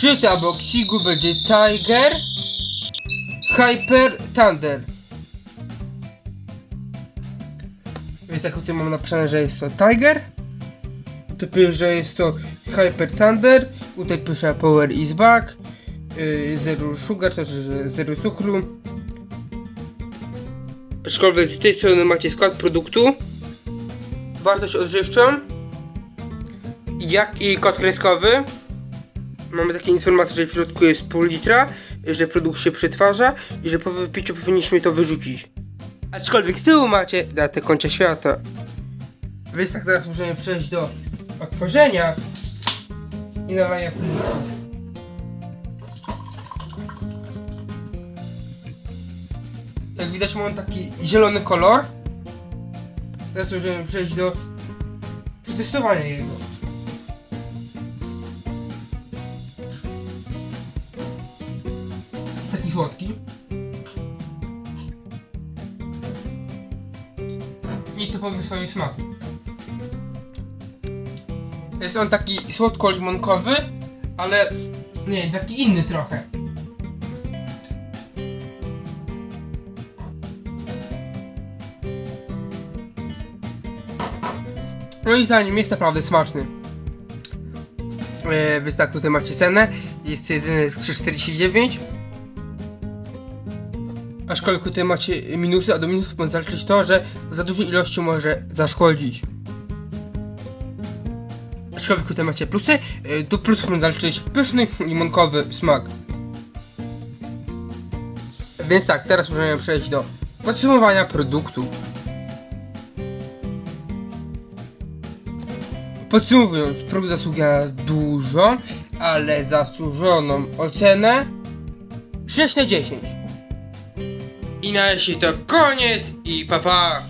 Przy unboxingu będzie Tiger Hyper Thunder. Więc jak tutaj mam napisane, że jest to Tiger. Tu pisze, że jest to Hyper Thunder. Tutaj pisze Power is back. Yy, zero sugar, to znaczy, zero cukru. Aczkolwiek z tej strony macie skład produktu. Wartość odżywczą. Jak i kod kreskowy. Mamy takie informacje, że w środku jest pół litra, że produkt się przetwarza i że po wypiciu powinniśmy to wyrzucić. Aczkolwiek z tyłu macie datę końca świata. Więc tak teraz możemy przejść do otworzenia i nalania produktu. Jak widać mam taki zielony kolor. Teraz możemy przejść do przetestowania jego. Słodki. I typowy w swoim smaku. Jest on taki słodko-limonkowy, ale nie, taki inny trochę. No i zanim jest naprawdę smaczny. E, więc tak, tutaj macie cenę. Jest jedyny 3,49. Aczkolwiek tutaj macie minusy, a do minusów można zaliczyć to, że za dużej ilości może zaszkodzić. Aczkolwiek tutaj macie plusy, e, do plusów można zaliczyć pyszny, limonkowy smak. Więc tak, teraz możemy przejść do podsumowania produktu. Podsumowując, produkt zasługuje na dużą, ale zasłużoną ocenę 6 na 10. I na razie to koniec i papa. Pa.